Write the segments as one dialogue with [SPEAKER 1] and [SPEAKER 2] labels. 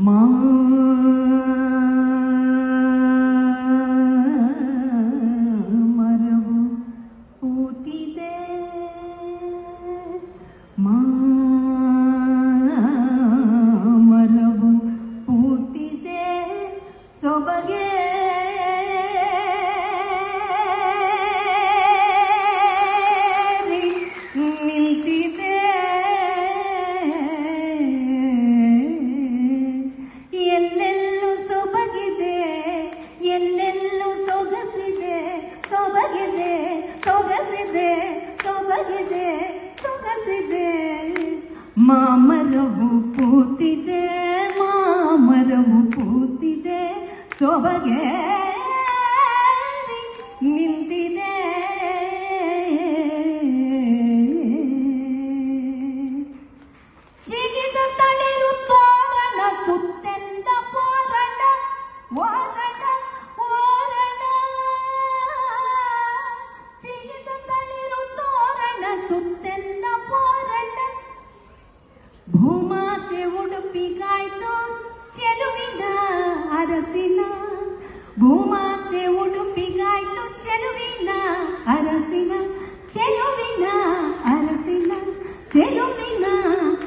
[SPEAKER 1] Mom. ಮಾಮರವು ಪೂತಿದೆ ಮಾಮರವು ಪೂತಿದೆ ಸೊಬಗೆ Bhuma దేవుడు పీకాయతో చెలువిద అరసిన. భూమా దేవుడు పీకాయతో చెలువిద అరసిన. చెలువిన అరసిన చెలువిన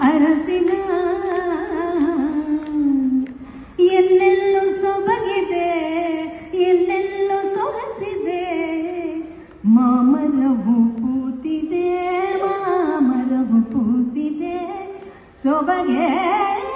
[SPEAKER 1] అరసిన. So bagay.